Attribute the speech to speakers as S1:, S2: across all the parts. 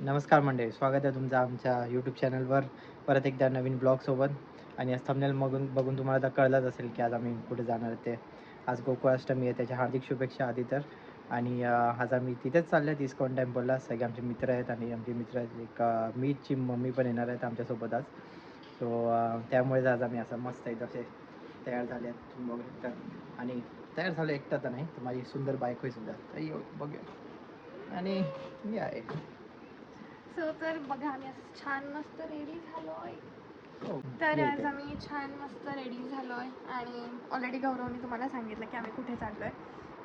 S1: नमस्कार मंडळी स्वागत आहे तुमचं आमच्या यूट्यूब चॅनलवर परत एकदा नवीन ब्लॉगसोबत आणि आज थंबनेल बघून बघून तुम्हाला आता कळलंच असेल की आज आम्ही कुठे जाणार ते. आज गोकुळाष्टमी आहे त्याच्या हार्दिक शुभेच्छा आधी तर. आणि आज आम्ही तिथेच चालले आहेत इस्कॉन टेम्पलला सगळे आमचे मित्र आहेत आणि आमचे मित्र आहेत एक मीची मम्मी पण येणार आहेत आमच्यासोबत आज. सो त्यामुळेच आज आम्ही असं मस्त एकदम असे तयार झाले आहेत. बघू शकता. आणि तयार झालं एकटा तर नाही तर माझी सुंदर बायको आहे सुद्धा. तर येऊ बघूया. आणि या आहे.
S2: सो तर बघा आम्ही असं छान मस्त रेडी झालोय.
S1: हो,
S2: तर
S1: येते.
S2: आज आम्ही छान मस्त रेडी झालोय आणि ऑलरेडी गौरवने तुम्हाला सांगितलं की आम्ही कुठे चाललोय.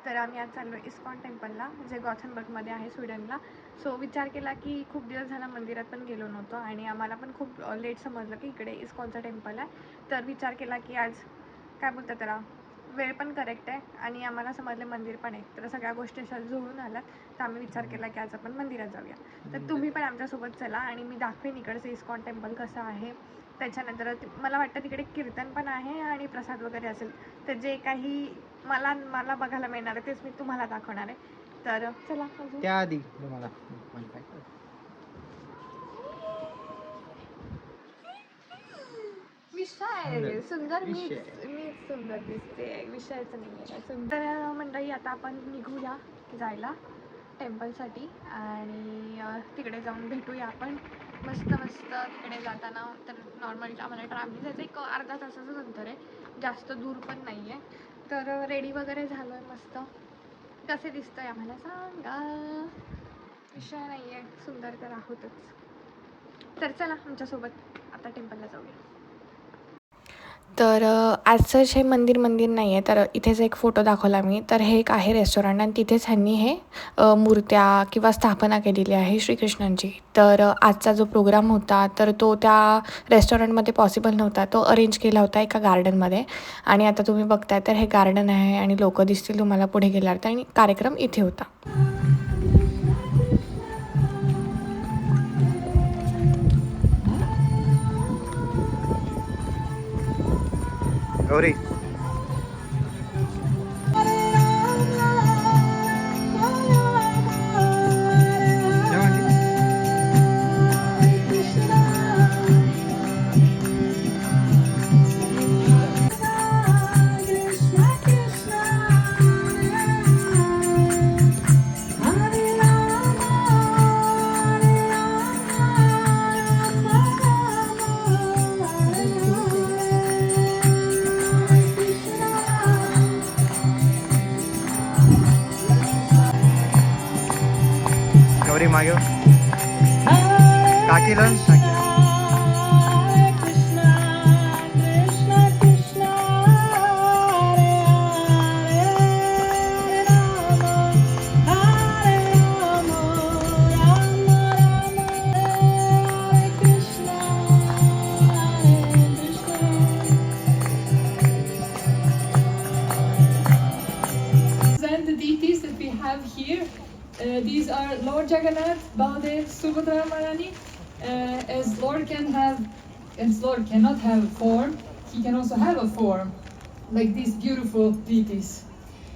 S2: तर आम्ही आज चाललोय इस्कॉन टेम्पलला जे गॉथनबर्गमध्ये आहे स्वीडनला. सो विचार केला की खूप दिवस झाला मंदिरात पण गेलो नव्हतो आणि आम्हाला पण खूप लेट समजलं की इकडे इस्कॉनचं टेम्पल आहे. तर विचार केला की आज काय बोलतात त्याला? वेळ पण करेक्ट आहे आणि आम्हाला समजले मंदिर पण आहे. तर सगळ्या गोष्टी अशा जुळून आल्यात. तर आम्ही विचार केला की आज आपण मंदिरात जाऊया. तर तुम्ही पण आमच्यासोबत चला आणि मी दाखवेन इकडचं इस्कॉन टेम्पल कसं आहे. त्याच्यानंतर मला वाटतं तिकडे कीर्तन पण आहे आणि प्रसाद वगैरे असेल. तर जे काही मला मला बघायला मिळणार आहे तेच मी तुम्हाला दाखवणार आहे. तर चला
S1: त्याआधी तुम्हाला माझी बायको.
S2: विषय सुंदर मीच. मीच सुंदर दिसते. विषयाचं नाही आहे सुंदर मंडळी आता आपण निघूया जायला टेम्पलसाठी आणि तिकडे जाऊन भेटूया आपण. मस्त मस्त तिकडे जाताना तर नॉर्मल आम्हाला ट्रॅव्हलिंग जायचं एक अर्धा तासाचंच अंतर आहे. जास्त दूर पण नाही आहे तर रेडी वगैरे झालो आहे मस्त. कसे दिसतंय आम्हाला सांगा. विषय नाही आहे सुंदर तर आहोतच. तर चला आमच्यासोबत आता टेम्पलला जाऊया. तर आजचं हे मंदिर मंदिर नाही आहे तर इथेच एक फोटो दाखवला मी. तर हे एक आहे रेस्टॉरंट आणि तिथेच ह्यांनी हे मूर्त्या किंवा स्थापना केलेली आहे श्रीकृष्णांची. तर आजचा जो प्रोग्राम होता तर तो त्या रेस्टॉरंटमध्ये पॉसिबल नव्हता. तो अरेंज केला होता एका गार्डनमध्ये. आणि आता तुम्ही बघताय तर हे गार्डन आहे आणि लोक दिसतील तुम्हाला पुढे गेल्यावर. आणि कार्यक्रम इथे होता.
S1: Gauri.
S3: Lord can have, as Lord cannot have a form, he can also have a form, like these beautiful deities.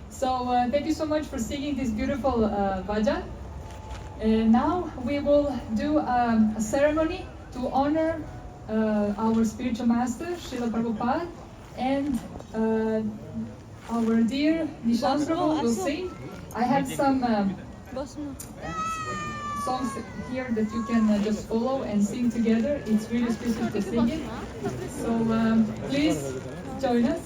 S3: So uh, thank you so much for singing this beautiful uh, bhajan. Uh, now we will do um, a ceremony to honor uh, our spiritual master, Srila Prabhupada, and uh, our dear Nishan Prabhu will sing. I have some um, songs here that you can uh, just follow and sing together. It's really special to sing it. So um, please join us.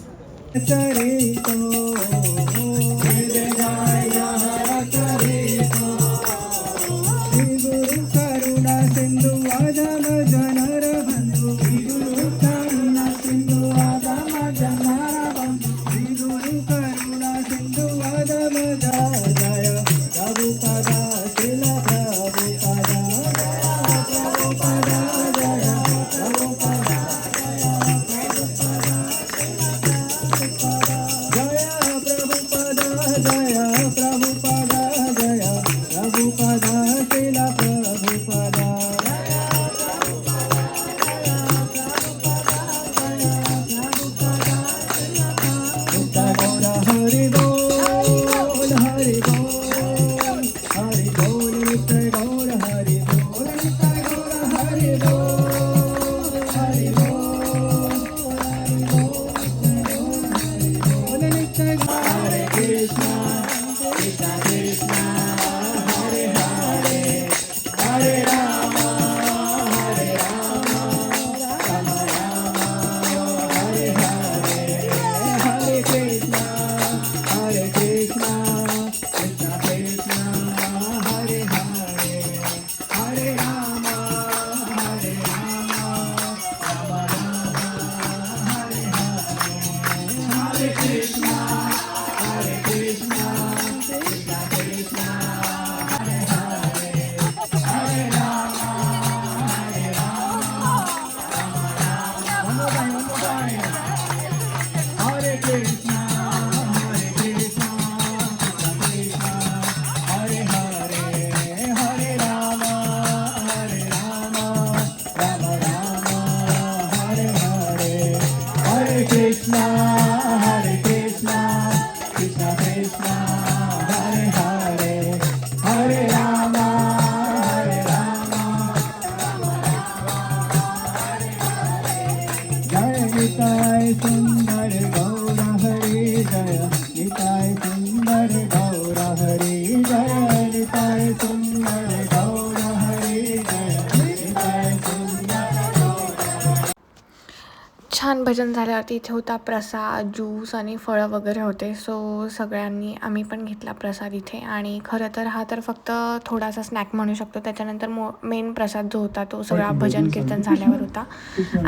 S2: भजन झाल्यावरती इथे होता प्रसाद juice आणि फळं वगैरे होते so सगळ्यांनी आम्ही पण घेतला प्रसाद इथे आणि खरं तर हा तर फक्त थोडासा स्नॅक म्हणू शकतो त्याच्यानंतर मो मेन प्रसाद जो होता तो सगळा भजन कीर्तन झाल्यावर होता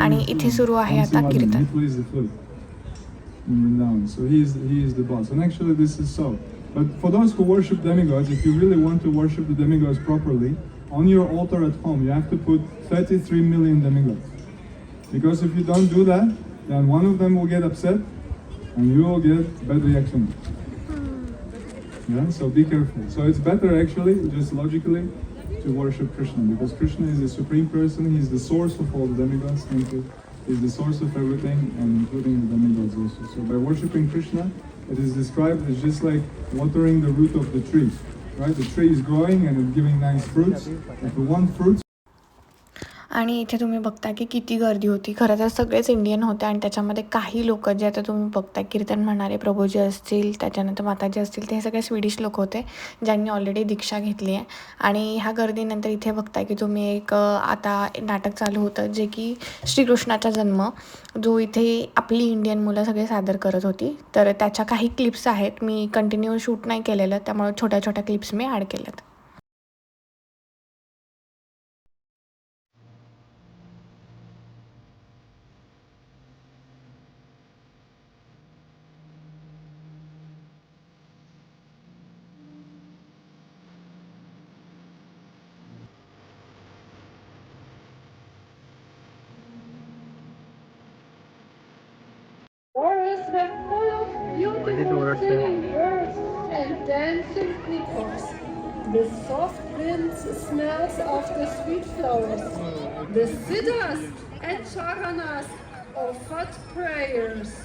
S2: आणि इथे सुरू आहे आता कीर्तन
S4: He plays the flute in Vrindavan. So he is, he is the boss. And actually, this is so. But for those who worship demigods, if you really want to worship the demigods properly, on your altar at home, you have to put 33 million demigods. Because if you don't do that, then one of them will get upset and you will get bad reaction. Hmm. Yeah, so be careful. So it's better actually, just logically, to worship Krishna because Krishna is the supreme person. He's the source of all the demigods. Thank you. He's the source of everything, and including the demigods also. So by worshiping Krishna, it is described as just like watering the root of the tree. Right? The tree is growing and it's giving nice fruits. If we want fruits,
S2: आणि इथे तुम्ही बघता की किती गर्दी होती. खरं तर सगळेच इंडियन होते आणि त्याच्यामध्ये काही लोक जे आता तुम्ही बघता कीर्तन म्हणणारे प्रभूजी असतील त्याच्यानंतर माताजी असतील ते हे सगळे स्वीडिश लोक होते ज्यांनी ऑलरेडी दीक्षा घेतली आहे. आणि ह्या गर्दीनंतर इथे बघता की तुम्ही एक आता नाटक चालू होतं जे की श्रीकृष्णाचा जन्म जो इथे आपली इंडियन मुलं सगळे सादर करत होती. तर त्याच्या काही क्लिप्स आहेत मी कंटिन्यू शूट नाही केलेलं त्यामुळे छोट्या छोट्या क्लिप्स मी ॲड केल्यात.
S3: Forests are full of beautiful singing birds and dancing creatures. The soft winds smells of the sweet flowers. The siddhas and charanas offered prayers.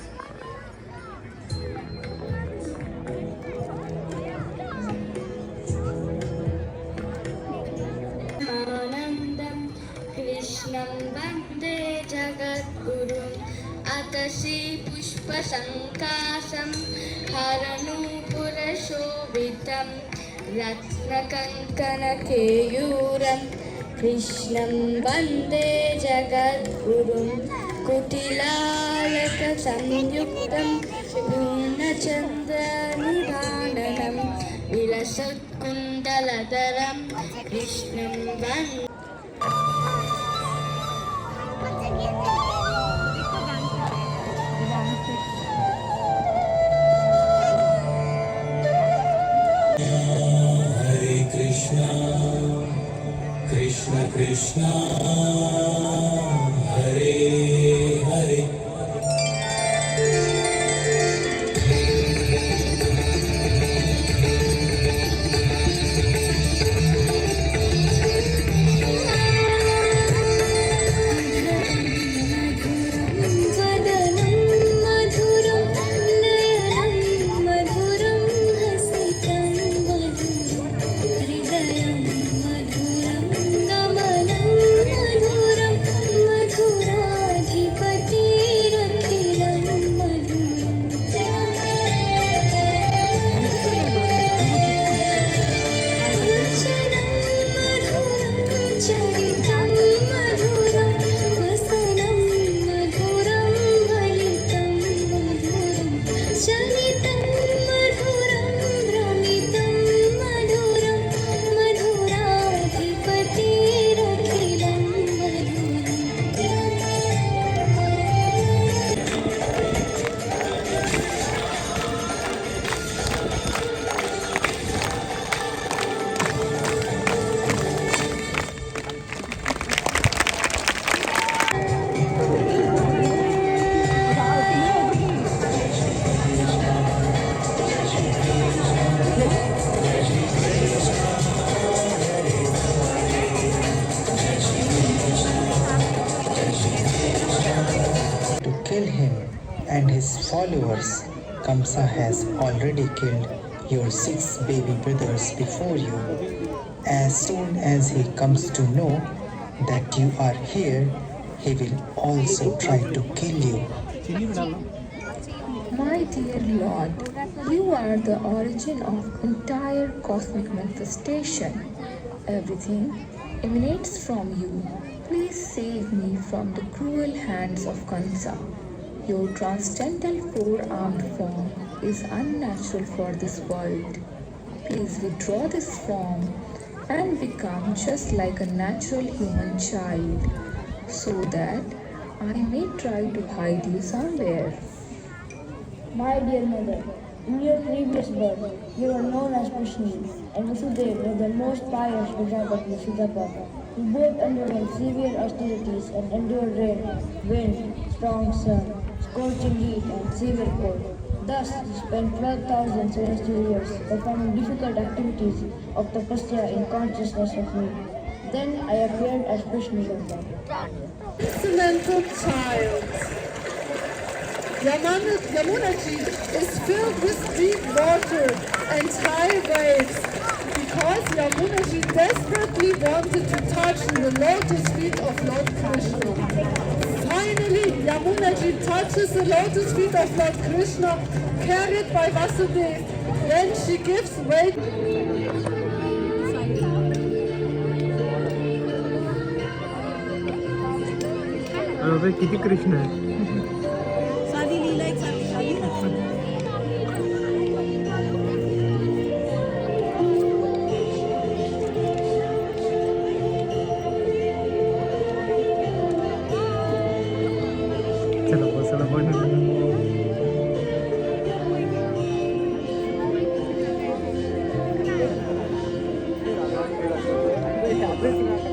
S5: पुष्पसङ्कासं हरनूपुरशोभितं रत्नकङ्कणकेयूरं कृष्णं वन्दे जगद्गुरुं कुटिलालकसंयुक्तं पूर्णचन्द्रनिधाननं विलसत्कुण्डलधरं कृष्णं वन्दे
S6: Krishna. Krishna,
S7: followers. Kamsa has already killed your six baby brothers before you. As soon as he comes to know that you are here, he will also try to kill you.
S8: My dear Lord, you are the origin of entire cosmic manifestation. Everything emanates from you. Please save me from the cruel hands of Kansa. Your transcendental four-armed form is unnatural for this world. Please withdraw this form and become just like a natural human child so that I may try to hide you somewhere.
S9: My dear mother, in your previous birth, you were known as Krishna, and Vasudev were the most pious Prajapati Siddhapa, who both underwent severe austerities and endured rain, wind, strong sun, scorching heat, and severe cold. Thus, he spent 12,000 celestial years performing difficult activities of tapasya in consciousness of me. Then I appeared as Krishna
S10: Instrumental child. Yamuna, Yamunaji is filled with deep water and high waves because Yamunaji desperately wanted to touch the lotus feet of Lord Krishna Finally, Yamunaji touches the lotus feet of Lord Krishna carried by Vasudeva. Then she gives way
S1: अरे किती कृष्ण आहे
S11: До